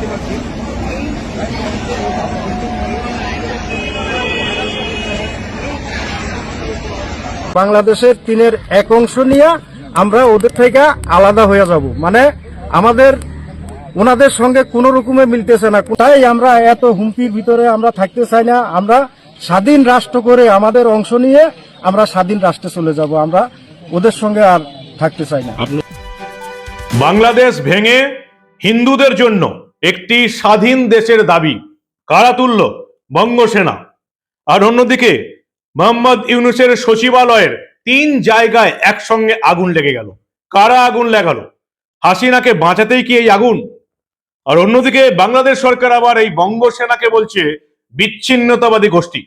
দেখতে পাচ্ছি। বাংলাদেশের তিনের এক অংশ নিয়ে আমরা ওদের থেকে আলাদা হয়ে যাব। মানে আমাদের ওনাদের সঙ্গে কোনো রকমে মিলতেছে না। তাই আমরা এত হুমকির ভিতরে আমরা থাকতে চাই না। আমরা স্বাধীন রাষ্ট্র করে আমাদের অংশ নিয়ে আমরা স্বাধীন রাষ্ট্রে চলে যাব। আমরা ওদের সঙ্গে আর থাকতে চাই না। বাংলাদেশ ভেঙে হিন্দুদের জন্য একটি স্বাধীন দেশের দাবি। কারা তুলল? বঙ্গসেনা। আর অন্যদিকে, মোহাম্মদ ইউনুসের সচিবালয়ের তিন জায়গায় একসঙ্গে আগুন লেগে গেল। কারা আগুন লাগালো? হাসিনাকে বাঁচাতেই কি এই আগুন? আর অন্যদিকে, বাংলাদেশ সরকার আবার এই বঙ্গসেনাকে বলছে বিচ্ছিন্নতাবাদী গোষ্ঠী।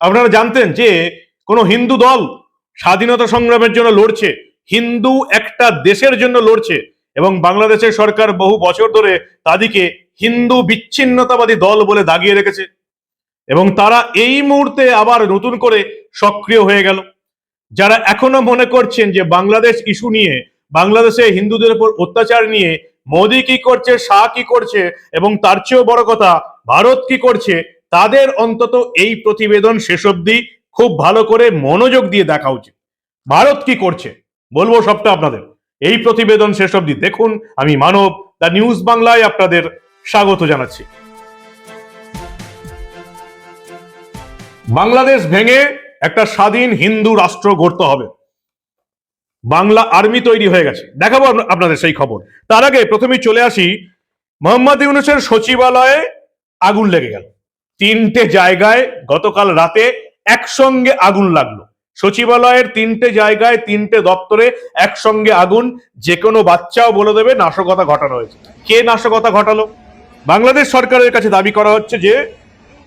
আপনারা জানতেন যে, কোনো হিন্দু দল স্বাধীনতা সংগ্রামের জন্য লড়ছে, হিন্দু একটা দেশের জন্য লড়ছে এবং বাংলাদেশের সরকার বহু বছর ধরে তাদেরকে হিন্দু বিচ্ছিন্নতাবাদী দল বলে দাগিয়ে রেখেছে। এবং তারা এই মুহূর্তে আবার নতুন করে সক্রিয় হয়ে গেল। যারা এখনও মনে করছেন যে বাংলাদেশ ইস্যু নিয়ে, বাংলাদেশে হিন্দুদের উপর অত্যাচার নিয়ে মোদি কি করছে, শাহ কি করছে এবং তার চেয়েও বড় কথা, ভারত কি করছে, তাদের অন্তত এই প্রতিবেদন শেষ অবধি খুব ভালো করে মনোযোগ দিয়ে দেখা উচিত। ভারত কি করছে, বলব সবটা আপনাদের। এই প্রতিবেদন শেষ অবধি দেখুন। আমি মানব দ্য নিউজ বাংলায় আপনাদের স্বাগত জানাচ্ছি। বাংলাদেশ ভেঙে একটা স্বাধীন হিন্দু রাষ্ট্র গড়তে হবে। বাংলা আর্মি তৈরি হয়ে গেছে। দেখাবো আপনা- আপনাদের সেই খবর। তার আগে প্রথমেই চলে আসি। মোহাম্মদ ইউনুসের সচিবালয়ে আগুন লেগে গেল। তিনটে জায়গায় গতকাল রাতে একসঙ্গে আগুন লাগল। সচিবালয়ের তিনটে জায়গায়, তিনটে দপ্তরে একসঙ্গে আগুন যে কোনো বাচ্চাও বলে দেবে নাশকতা ঘটানো হয়েছে। কে নাশকতা ঘটালো? বাংলাদেশ সরকারের কাছে দাবি করা হচ্ছে যে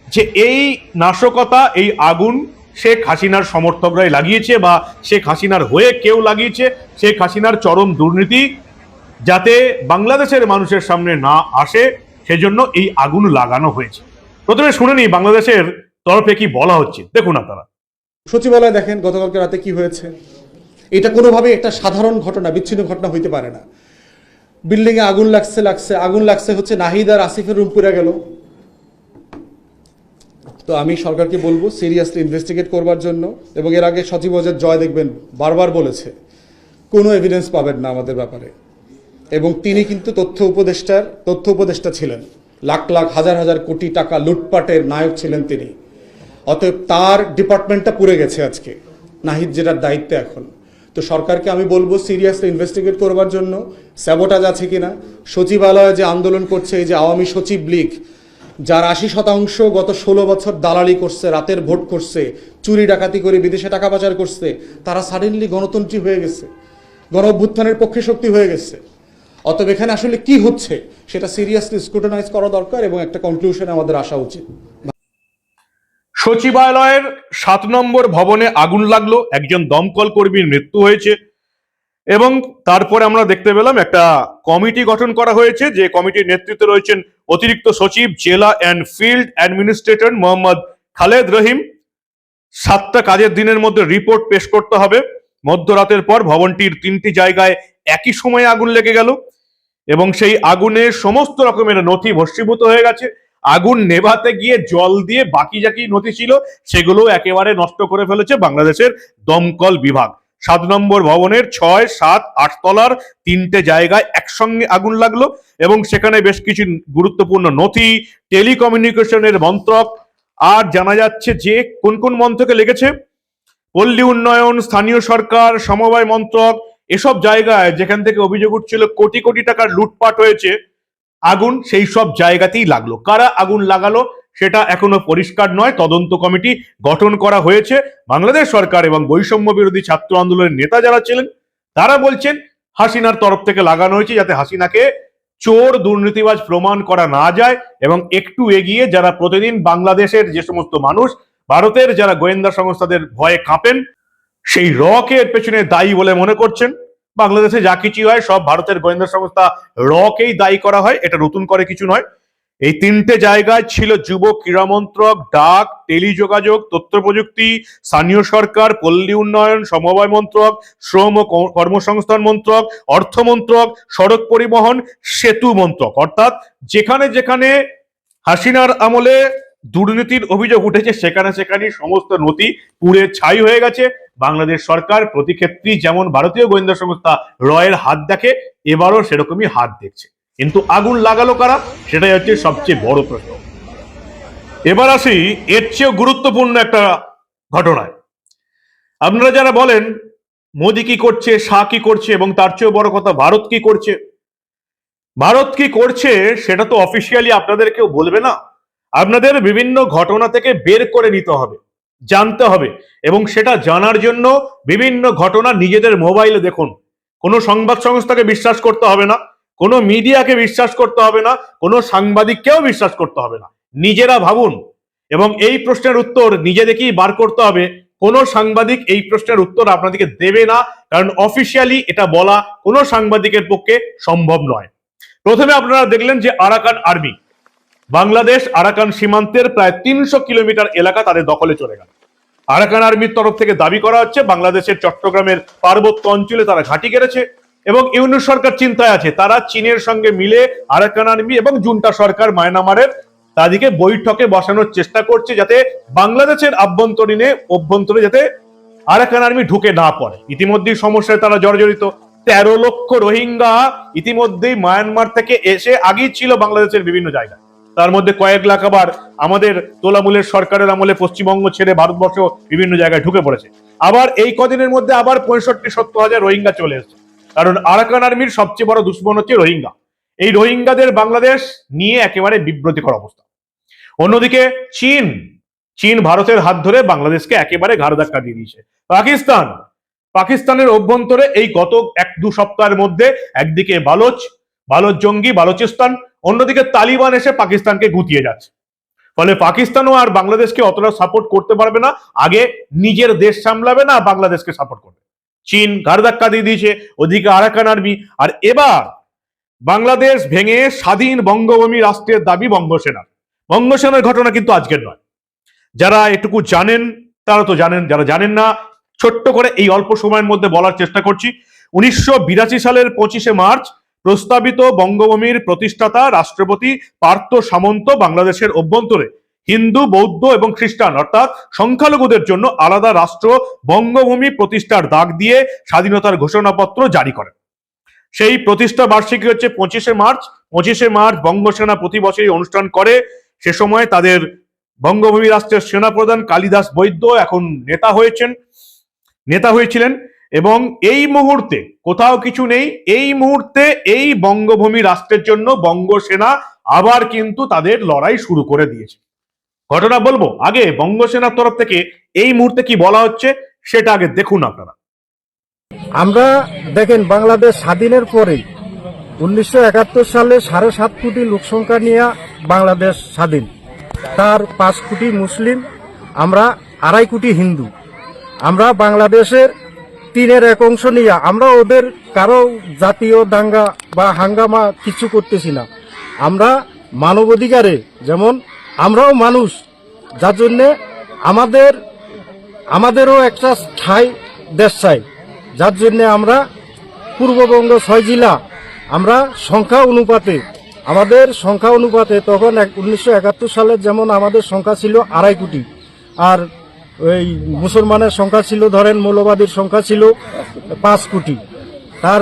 যে এই নাশকতা, এই আগুন শেখ হাসিনার সমর্থকরাই লাগিয়েছে বা শেখ হাসিনার হয়ে কেউ লাগিয়েছে, শেখ হাসিনার চরম দুর্নীতি যাতে বাংলাদেশের মানুষের সামনে না আসে, সেজন্য এই আগুন লাগানো হয়েছে। প্রথমে শুনে নিই, বাংলাদেশের তরফে কি বলা হচ্ছে। দেখুন আপনারা। সচিবালয় দেখেন, গতকালকে রাতে কি হয়েছে? এটা কোনোভাবে একটা সাধারণ ঘটনা, বিচ্ছিন্ন ঘটনা হইতে পারে না। বিল্ডিংয়ে আগুন লাগছে লাগছে, আগুন লাগছে হচ্ছে নাহিদ আর আসিফের রুম পুড়ে গেল। তো আমি সরকারকে বলব সিরিয়াসলি ইনভেস্টিগেট করবার জন্য এবং এর আগে সচিব অজয় জয় দেখবেন, বারবার বলেছে, কোনো এভিডেন্স পাবেন না আমাদের ব্যাপারে। এবং তিনি কিন্তু তথ্য উপদেষ্টার, তথ্য উপদেষ্টা ছিলেন। লাখ লাখ, হাজার হাজার কোটি টাকা লুটপাটের নায়ক ছিলেন তিনি। অতএব তার ডিপার্টমেন্টটা পুড়ে গেছে আজকে। নাহিদ যেটার দায়িত্বে এখন। তো সরকারকে আমি বলব সিরিয়াসলি ইনভেস্টিগেট করবার জন্য। স্যাবোটাজ আছে কিনা? সচিবালয়ে যে আন্দোলন করছে, এই যে আওয়ামী সচিব লীগ, যার আশি শতাংশ গত ষোলো বছর দালালি করছে, রাতের ভোট করছে, চুরি ডাকাতি করে বিদেশে টাকা পাচার করছে, তারা সাডেনলি গণতন্ত্রী হয়ে গেছে। গণ অভ্যুত্থানের পক্ষে শক্তি হয়ে গেছে। অতএব এখানে আসলে কি হচ্ছে, সেটা সিরিয়াসলি স্ক্রুটানাইজ করা দরকার এবং একটা কনক্লুশনে আমাদের আসা উচিত। সচিবালয়ের সাত নম্বর ভবনে আগুন লাগল, একজন দমকল কর্মীর মৃত্যু হয়েছে এবং তারপরে আমরা দেখতে পেলাম একটা কমিটি গঠন করা হয়েছে, যে কমিটির নেতৃত্বে রয়েছেন অতিরিক্ত সচিব, জেলা and field administrator Mohammad Khaled Rahim. সাতটা কাজের দিনের মধ্যে রিপোর্ট পেশ করতে হবে। মধ্যরাতের পর ভবনটির তিনটি জায়গায় একই সময়ে আগুন লেগে গেল এবং সেই আগুনে সমস্ত রকমের নথি ভস্মীভূত হয়ে গেছে। আগুন নেভাতে গিয়ে জল দিয়ে বাকি যা কি নথি ছিল সেগুলো একেবারে নষ্ট করে ফেলেছে বাংলাদেশের দমকল বিভাগ। সাত নম্বর ভবনের ছয়, সাত, আট তলার তিনটে জায়গায় একসঙ্গে আগুন লাগল এবং সেখানে বেশ কিছু গুরুত্বপূর্ণ নথি, টেলিকমিউনিকেশনের মন্ত্রক, আর জানা যাচ্ছে যে কোন কোন মন্ত্রকে লেগেছে? পল্লী উন্নয়ন, স্থানীয় সরকার, সমবায় মন্ত্রক, এসব জায়গায় যেখান থেকে অভিযোগ উঠছিল কোটি কোটি টাকার লুটপাট হয়েছে। আগুন, সেই সব জায়গাতেই লাগল। কারা আগুন লাগালো সেটা এখনও পরিষ্কার নয়, তদন্ত কমিটি গঠন করা হয়েছে। বাংলাদেশ সরকার এবং বৈষম্য বিরোধী ছাত্র আন্দোলনের নেতা যারা ছিলেন, তারা বলছেন, হাসিনার তরফ থেকে লাগানো হয়েছে যাতে হাসিনাকে চোর দুর্নীতিবাজ প্রমাণ করা না যায় এবং একটু এগিয়ে যারা প্রতিদিন বাংলাদেশের যে সমস্ত মানুষ, ভারতের যারা গোয়েন্দা সংস্থাদের ভয়ে কাঁপেন, সেই রকের পেছনে দায়ী বলে মনে করছেন। বাংলাদেশে যা কিছু হয়, সব ভারতের গোয়েন্দা সংস্থা রকেই দায়ী করা হয়। এটা নতুন করে কিছু নয়। এই তিনটে জায়গায় ছিল যুব ক্রীড়া মন্ত্রক ডাক, টেলিযোগাযোগ তথ্য প্রযুক্তি স্থানীয় সরকার, পল্লী উন্নয়ন, সমবায় মন্ত্রক, শ্রম ও কর্মসংস্থান মন্ত্রক, অর্থ মন্ত্রক, সড়ক পরিবহন, সেতু মন্ত্রক। অর্থাৎ যেখানে যেখানে হাসিনার আমলে দুর্নীতির অভিযোগ উঠেছে, সেখানে সেখানে সমস্ত নথি পুড়ে ছাই হয়ে গেছে। বাংলাদেশ সরকার প্রতি ক্ষেত্রেই যেমন ভারতীয় গোয়েন্দা সংস্থা রয়ের হাত দেখে, এবারও সেরকমই হাত দেখছে। কিন্তু আগুন লাগালো কারা? সেটাই হচ্ছে সবচেয়ে বড় প্রশ্ন। এবার আসি, এর চেয়েও গুরুত্বপূর্ণ একটা ঘটনায়। আপনারা যারা বলেন, মোদি কি করছে, শাহ কি করছে, এবং তার চেয়েও বড় কথা, ভারত কি করছে? ভারত কি করছে, সেটা তো অফিসিয়ালি আপনাদের কেউ বলবে না। আপনাদের বিভিন্ন ঘটনা থেকে বের করে নিতে হবে, জানতে হবে এবং সেটা জানার জন্য বিভিন্ন ঘটনা নিজেদের মোবাইলে দেখুন। কোনো সংবাদ সংস্থাকে বিশ্বাস করতে হবে না, কোনো মিডিয়াকে বিশ্বাস করতে হবে না, কোনো সাংবাদিককেও বিশ্বাস করতে হবে না। নিজেরা ভাবুন এবং এই প্রশ্নের উত্তর নিজেদেরকেই বার করতে হবে। কোনো সাংবাদিক এই প্রশ্নের উত্তর আপনাদেরকে দেবে না, কারণ অফিসিয়ালি এটা বলা কোনো সাংবাদিকের পক্ষে সম্ভব নয়। প্রথমে আপনারা দেখলেন যে আরাকান আর্মি বাংলাদেশ আরাকান সীমান্তের প্রায় তিনশো কিলোমিটার এলাকা তাদের দখলে চলে গেল। আরাকান আর্মির তরফ থেকে দাবি করা হচ্ছে, বাংলাদেশের চট্টগ্রামের পার্বত্য অঞ্চলে তারা ঘাঁটি গেড়েছে এবং ইউনিট সরকার চিন্তায় আছে। তারা চীনের সঙ্গে মিলে আরাকান আর্মি এবং জুন্টা সরকার মায়ানমারের তাদেরকে বৈঠকে বসানোর চেষ্টা করছে যাতে বাংলাদেশের আভ্যন্তরীণে অভ্যন্তরে যাতে আরাকান আর্মি ঢুকে না পড়ে। ইতিমধ্যেই সমস্যায় তারা জর্জরিত। তেরো লক্ষ রোহিঙ্গা ইতিমধ্যেই মায়ানমার থেকে এসে আগেই ছিল বাংলাদেশের বিভিন্ন জায়গায়। তার মধ্যে কয়েক লাখ আবার আমাদের তোলামূলের সরকারের আমলে পশ্চিমবঙ্গ ছেড়ে ভারতবর্ষ বিভিন্ন জায়গায় ঢুকে পড়েছে। আবার এই কদিনের মধ্যে আবার পঁয়ষট্টি, সত্তর হাজার রোহিঙ্গা চলে এসেছে। কারণ আরাকান আর্মির সবচেয়ে বড় দুশ্মন হচ্ছে রোহিঙ্গা। এই রোহিঙ্গাদের বাংলাদেশ নিয়ে একেবারে বিব্রতিকর অবস্থা। অন্যদিকে চীন চীন ভারতের হাত ধরে বাংলাদেশকে একেবারে ঘাড় ধাক্কা দিয়ে দিয়েছে। পাকিস্তান, পাকিস্তানের অভ্যন্তরে এই গত এক দু সপ্তাহের মধ্যে একদিকে বালোচ বালোচ জঙ্গি, বালোচিস্তান অন্যদিকে তালিবান এসে পাকিস্তানকে গুটিয়ে যাচ্ছে। ফলে পাকিস্তানও আর বাংলাদেশকে অতটা সাপোর্ট করতে পারবে না, আগে নিজের দেশ সামলাবে না বাংলাদেশকে সাপোর্ট করবে। চীন ঘাড় ধাক্কা দিয়ে দিয়েছে, ওদিকে আরাকান আর্মি। আর এবার বাংলাদেশ ভেঙে স্বাধীন বঙ্গভূমি রাষ্ট্রের দাবি বঙ্গসেনার বঙ্গসেনার ঘটনা কিন্তু আজকের নয়। যারা এটুকু জানেন, তারা তো জানেন, যারা জানেন না, ছোট্ট করে এই অল্প সময়ের মধ্যে বলার চেষ্টা করছি। উনিশশো বিরাশি সালের পঁচিশে মার্চ প্রস্তাবিত বঙ্গভূমির প্রতিষ্ঠাতা রাষ্ট্রপতি পার্থ সামন্ত বাংলাদেশের অভ্যন্তরে হিন্দু, বৌদ্ধ এবং খ্রিস্টান, অর্থাৎ সংখ্যালঘুদের জন্য আলাদা রাষ্ট্র বঙ্গভূমি প্রতিষ্ঠার দাগ দিয়ে স্বাধীনতার ঘোষণাপত্র জারি করেন। সেই প্রতিষ্ঠা বার্ষিকী হচ্ছে পঁচিশে মার্চ। পঁচিশে মার্চ বঙ্গসেনা প্রতি বছরই অনুষ্ঠান করে। সে সময় তাদের বঙ্গভূমি রাষ্ট্রের সেনাপ্রধান কালিদাস বৈদ্য এখন নেতা হয়েছেন। নেতা হয়েছিলেন। এবং এই মুহূর্তে কোথাও কিছু নেই, এই মুহূর্তে এই বঙ্গভূমি রাষ্ট্রের জন্য বঙ্গসেনা আবার কিন্তু তাদের লড়াই শুরু করে দিয়েছে। ঘটনা বলব, আগে বঙ্গসেনার তরফ থেকে এই মুহূর্তে কি বলা হচ্ছে সেটা আগে দেখুন আপনারা। আমরা দেখেন, বাংলাদেশ স্বাধীনের পরে উনিশশো একাত্তর সালে সাড়ে সাত কোটি লোকসংখ্যা নিয়ে বাংলাদেশ স্বাধীন। তার পাঁচ কোটি মুসলিম, আমরা আড়াই কোটি হিন্দু। আমরা বাংলাদেশের তিনের এক অংশ নিয়ে আমরা ওদের কারও জাতীয় দাঙ্গা বা হাঙ্গামা কিছু করতেছি না। আমরা মানবাধিকারে, যেমন আমরাও মানুষ, যার জন্যে আমাদের, আমাদেরও একটা স্থায়ী দেশ চাই। যার জন্যে আমরা পূর্ববঙ্গ ছয় জেলা, আমরা সংখ্যা অনুপাতে, আমাদের সংখ্যা অনুপাতে তখন উনিশশো একাত্তর সালে যেমন আমাদের সংখ্যা ছিল আড়াই কোটি, আর ওই মুসলমানের সংখ্যা ছিল, ধরেন মৌলবাদীর সংখ্যা ছিল পাঁচ কোটি। তার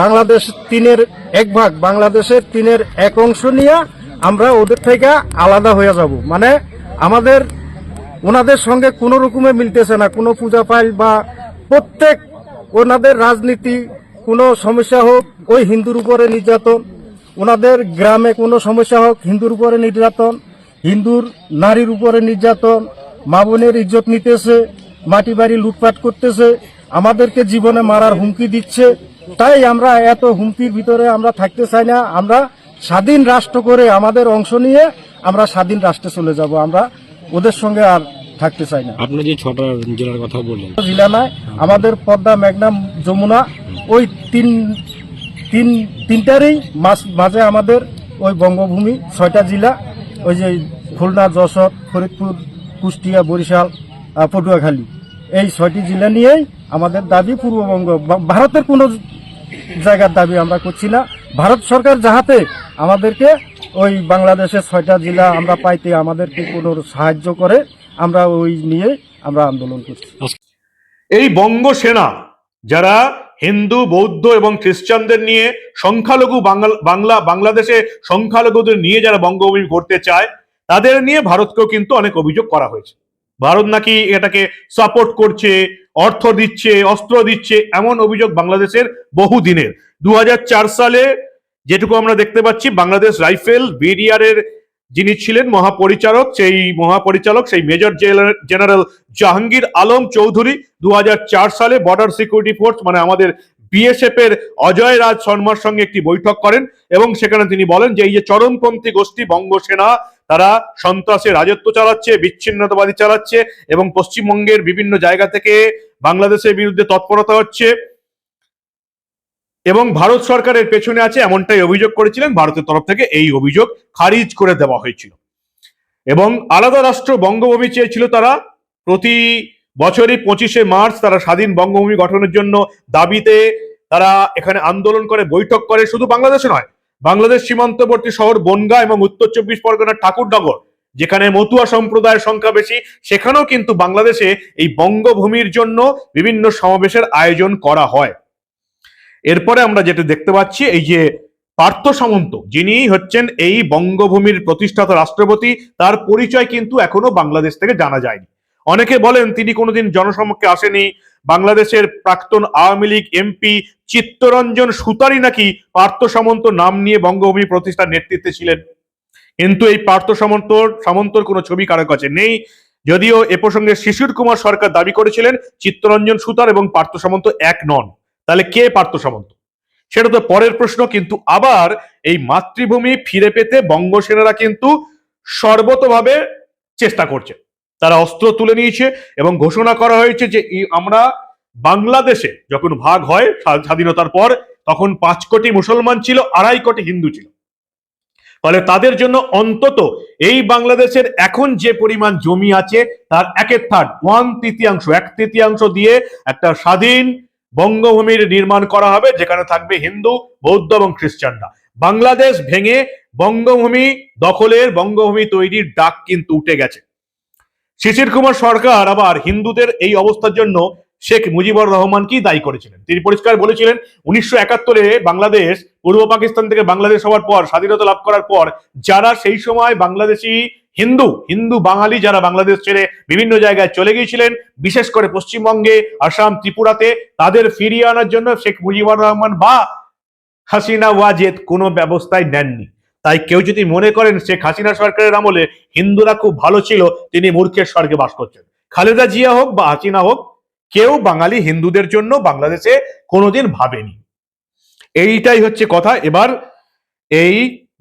বাংলাদেশ তিনের এক ভাগ, বাংলাদেশের তিনের এক অংশ নিয়ে আমরা ওদের থেকে আলাদা হয়ে যাব। মানে আমাদের, ওনাদের সঙ্গে কোনো রকমে মিলতেছে না, কোনো পূজা পাল বা প্রত্যেক ওনাদের রাজনীতি, কোনো সমস্যা হোক, ওই হিন্দুর উপরে নির্যাতন। ওনাদের গ্রামে কোনো সমস্যা হোক, হিন্দুর উপরে নির্যাতন, হিন্দুর নারীর উপরে নির্যাতন মা বোনের ইজ্জত নিতেছে মাটি বাড়ি লুটপাট করতেছে আমাদেরকে জীবনে মারার হুমকি দিচ্ছে। তাই আমরা এত হুমকির ভিতরে আমরা থাকতে চাই না। আমরা স্বাধীন রাষ্ট্র করে আমাদের অংশ নিয়ে আমরা স্বাধীন রাষ্ট্রে চলে যাব। আমরা ওদের সঙ্গে আর থাকতে চাই না। আপনি যে ছটা জেলার কথা বললেন। জেলা নয় আমাদের পদ্মা মেঘনা যমুনা ওই তিন তিন তিনটারই মাঝ- মাঝে আমাদের ওই বঙ্গভূমি ছয়টা জেলা ওই যে খুলনা যশোর ফরিদপুর কুষ্টিয়া, বরিশাল পটুয়াখালী। এই ছয়টি জেলা নিয়েই আমাদের দাবি পূর্ববঙ্গ। ভারতের কোনো জায়গার দাবি আমরা করছি না। ভারত সরকার যাহাতে আমাদেরকে ওই বাংলাদেশের ছয়টা জেলা আমরা পাইতে আমাদেরকে কোনো সাহায্য করে, আমরা ওই নিয়ে আমরা আন্দোলন করছি। এই বঙ্গ সেনা যারা হিন্দু, বৌদ্ধ এবং খ্রিস্টানদের নিয়ে সংখ্যালঘু বাংলা বাংলা বাংলাদেশে সংখ্যালঘুদের নিয়ে যারা বঙ্গভূমি করতে চায় তাদের নিয়ে ভারতকেও কিন্তু অনেক অভিযোগ করা হয়েছে। ভারত নাকি এটাকে সাপোর্ট করছে, অর্থ দিচ্ছে, অস্ত্র দিচ্ছে, এমন অভিযোগ বাংলাদেশের বহু দিনের দু হাজার চার সালে যেটুকু আমরা দেখতে পাচ্ছি, বাংলাদেশ রাইফেল, বিডিআর এর যিনি ছিলেন মহাপরিচালক সেই মহাপরিচালক, সেই মেজর জেনারেল জাহাঙ্গীর আলম চৌধুরী দু হাজার চার সালে বর্ডার সিকিউরিটি ফোর্স মানে আমাদের বিএসএফ এর অজয় রাজ শর্মার সঙ্গে একটি বৈঠক করেন এবং সেখানে তিনি বলেন যে, এই যে চরমপন্থী গোষ্ঠী বঙ্গ সেনা তারা সন্ত্রাসে রাজত্ব চালাচ্ছে, বিচ্ছিন্নতাবাদী চালাচ্ছে এবং পশ্চিমবঙ্গের বিভিন্ন জায়গা থেকে বাংলাদেশের বিরুদ্ধে তৎপরতা হচ্ছে। এবং ভারত সরকারের পেছনে আছে এমনটাই অভিযোগ করেছিলেন, ভারতের তরফ থেকে এই অভিযোগ খারিজ করে দেওয়া হয়েছিল। এবং আলাদা রাষ্ট্র বঙ্গভূমি চেয়েছিল তারা, প্রতি বছরই পঁচিশে মার্চ তারা স্বাধীন বঙ্গভূমি গঠনের জন্য দাবিতে তারা এখানে আন্দোলন করে, বৈঠক করে, শুধু বাংলাদেশে নয় বাংলাদেশ সীমান্তবর্তী শহর বনগা এবং উত্তর চব্বিশ পরগনার ঠাকুরনগর, যেখানে মতুয়া সম্প্রদায়ের সংখ্যা বেশি, সেখানেও কিন্তু বাংলাদেশে এই বঙ্গভূমির জন্য বিভিন্ন সমাবেশের আয়োজন করা হয়। এরপরে আমরা যেটা দেখতে পাচ্ছি, এই যে পার্থ সামন্ত, যিনি হচ্ছেন এই বঙ্গভূমির প্রতিষ্ঠাতা রাষ্ট্রপতি, তার পরিচয় কিন্তু এখনও বাংলাদেশ থেকে জানা যায়নি। অনেকে বলেন তিনি কোনোদিন জনসমক্ষে আসেনি। বাংলাদেশের প্রাক্তন আওয়ামী লীগ এমপি চিত্তরঞ্জন সুতারি নাকি পার্থ সামন্ত নাম নিয়ে বঙ্গভূমি প্রতিষ্ঠার নেতৃত্বে ছিলেন। কিন্তু এই পার্থ সামন্ত সামন্তর কোনো ছবি কারও কাছে নেই। যদিও এ প্রসঙ্গে শিশির কুমার সরকার দাবি করেছিলেন, চিত্তরঞ্জন সুতার এবং পার্থ সামন্ত এক নন। তাহলে কে পার্থ সামন্ত? সেটা তো পরের প্রশ্ন, কিন্তু আবার এই মাতৃভূমি ফিরে পেতে বঙ্গ সেনারা কিন্তু সর্বতভাবে চেষ্টা করছে। তারা অস্ত্র তুলে নিয়েছে এবং ঘোষণা করা হয়েছে যে আমরা বাংলাদেশে যখন ভাগ হয় স্বাধীনতার পর, তখন পাঁচ কোটি মুসলমান ছিল, আড়াই কোটি হিন্দু ছিল। ফলে তাদের জন্য অন্তত এই বাংলাদেশের এখন যে পরিমাণ জমি আছে, তার একের থার্ড ওয়ান তৃতীয়াংশ, এক তৃতীয়াংশ দিয়ে একটা স্বাধীন বঙ্গভূমির নির্মাণ করা হবে, যেখানে থাকবে হিন্দু, বৌদ্ধ এবং খ্রিস্টানরা। বাংলাদেশ ভেঙে বঙ্গভূমি দখলের বঙ্গভূমি তৈরির ডাক কিন্তু উঠে গেছে। শিশির কুমার সরকার আবার হিন্দুদের এই অবস্থার জন্য শেখ মুজিবুর রহমানকেই দায়ী করেছিলেন? তিনি পরিষ্কার বলেছিলেন, উনিশশো একাত্তরে বাংলাদেশ, পূর্ব পাকিস্তান থেকে বাংলাদেশ হওয়ার পর, স্বাধীনতা লাভ করার পর, যারা সেই সময় বাংলাদেশি হিন্দু হিন্দু বাঙালি যারা বাংলাদেশ ছেড়ে বিভিন্ন জায়গায় চলে গিয়েছিলেন, বিশেষ করে পশ্চিমবঙ্গে, আসাম, ত্রিপুরাতে, তাদের ফিরিয়ে আনার জন্য শেখ মুজিবুর রহমান বা হাসিনা, ওয়াজেদ কোনো ব্যবস্থাই নেননি। তাই কেউ যদি মনে করেন শেখ হাসিনা সরকারের আমলে হিন্দুরা খুব ভালো ছিল, তিনি মূর্খের স্বর্গে বাস করছেন। খালেদা জিয়া হোক বা হাসিনা হোক, কেউ বাঙালি হিন্দুদের জন্য বাংলাদেশে কোনোদিন ভাবেনি। এইটাই হচ্ছে কথা। এবার এই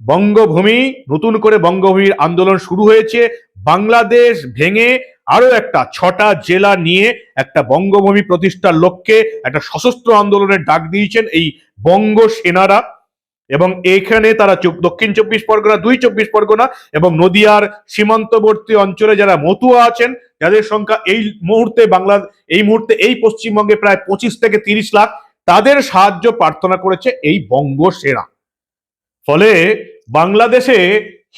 বঙ্গভূমি, নতুন করে বঙ্গভূমির আন্দোলন শুরু হয়েছে। বাংলাদেশ ভেঙে আরও একটা ছটা জেলা নিয়ে একটা বঙ্গভূমি প্রতিষ্ঠার লক্ষ্যে একটা সশস্ত্র আন্দোলনের ডাক দিয়েছেন এই বঙ্গ সেনারা। এবং এখানে তারা দক্ষিণ চব্বিশ পরগনা, দুই চব্বিশ পরগনা এবং নদিয়ার সীমান্তবর্তী অঞ্চলে যারা মতুয়া আছেন, যাদের সংখ্যা এই মুহূর্তে বাংলা, এই মুহূর্তে এই পশ্চিমবঙ্গে প্রায় পঁচিশ থেকে তিরিশ লাখ, তাদের সাহায্য প্রার্থনা করেছে এই বঙ্গ সেনা। ফলে বাংলাদেশে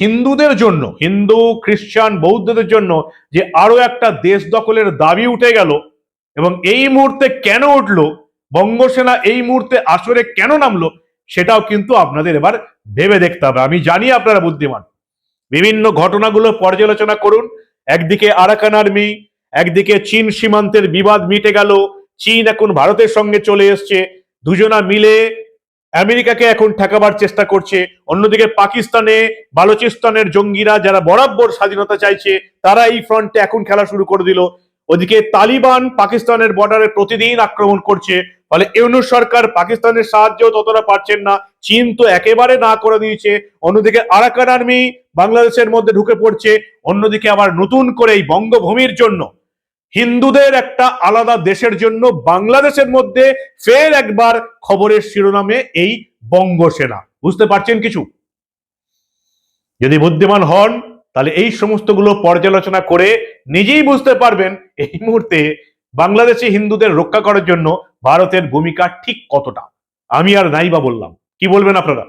হিন্দুদের জন্য, হিন্দু, খ্রিস্টান, বৌদ্ধদের জন্য যে আরও একটা দেশ দখলের দাবি উঠে গেল এবং এই মুহূর্তে কেন উঠল বঙ্গসেনা এই মুহূর্তে আসরে কেন নামলো সেটাও কিন্তু আপনাদের এবার ভেবে দেখতে হবে। আমি জানি আপনারা বুদ্ধিমান। বিভিন্ন ঘটনাগুলো পর্যালোচনা করুন। একদিকে আরাকান আর্মি, একদিকে চীন সীমান্তের বিবাদ মিটে গেল। চীন এখন ভারতের সঙ্গে চলে এসছে। দুজনা মিলে আমেরিকাকে এখন ঠেকাবার চেষ্টা করছে। অন্যদিকে পাকিস্তানে, বালুচিস্তানের জঙ্গিরা যারা বরাবর স্বাধীনতা চাইছে, তারা এই ফ্রন্টে এখন খেলা শুরু করে দিল। ওদিকে তালিবান পাকিস্তানের বর্ডারে প্রতিদিন আক্রমণ করছে, ফলে ইউনুস সরকার পাকিস্তানের সাহায্য ততটা পারছেন না। চীন তো একেবারে না করে দিয়েছে। অন্যদিকে আরাকান আর্মি বাংলাদেশের মধ্যে ঢুকে পড়ছে। অন্যদিকে আবার নতুন করে এই বঙ্গভূমির জন্য। হিন্দুদের একটা আলাদা দেশের জন্য বাংলাদেশের মধ্যে ফের একবার খবরের শিরোনামে এই বঙ্গ সেনা বুঝতে পারছেন কিছু? যদি বুদ্ধিমান হন তাহলে এই সমস্তগুলো পর্যালোচনা করে নিজেই বুঝতে পারবেন এই মুহূর্তে বাংলাদেশি হিন্দুদের রক্ষা করার জন্য ভারতের ভূমিকা ঠিক কতটা। আমি আর নাই বা বললাম। কি বলবেন আপনারা?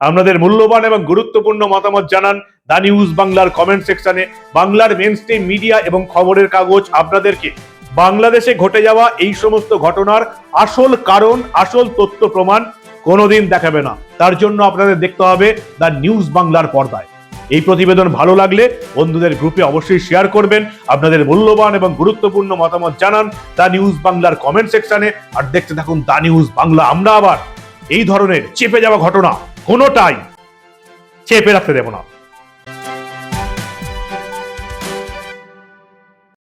আপনাদের মূল্যবান এবং গুরুত্বপূর্ণ মতামত জানান দা নিউজ বাংলার কমেন্ট সেকশনে। বাংলার মেন মিডিয়া এবং খবরের কাগজ আপনাদেরকে। বাংলাদেশে ঘটে যাওয়া এই সমস্ত ঘটনার আসল কারণ, আসল তথ্য, প্রমাণ কোনোদিন দেখাবে না। তার জন্য আপনাদের দেখতে হবে দা নিউজ বাংলার পর্দায়। এই প্রতিবেদন ভালো লাগলে বন্ধুদের গ্রুপে অবশ্যই শেয়ার করবেন। আপনাদের মূল্যবান এবং গুরুত্বপূর্ণ মতামত জানান দা নিউজ বাংলার কমেন্ট সেকশনে। আর দেখতে থাকুন দা নিউজ বাংলা। আমরা আবার এই ধরনের চেপে যাওয়া ঘটনা কোনোটাই চেপে রাখতে দেব না।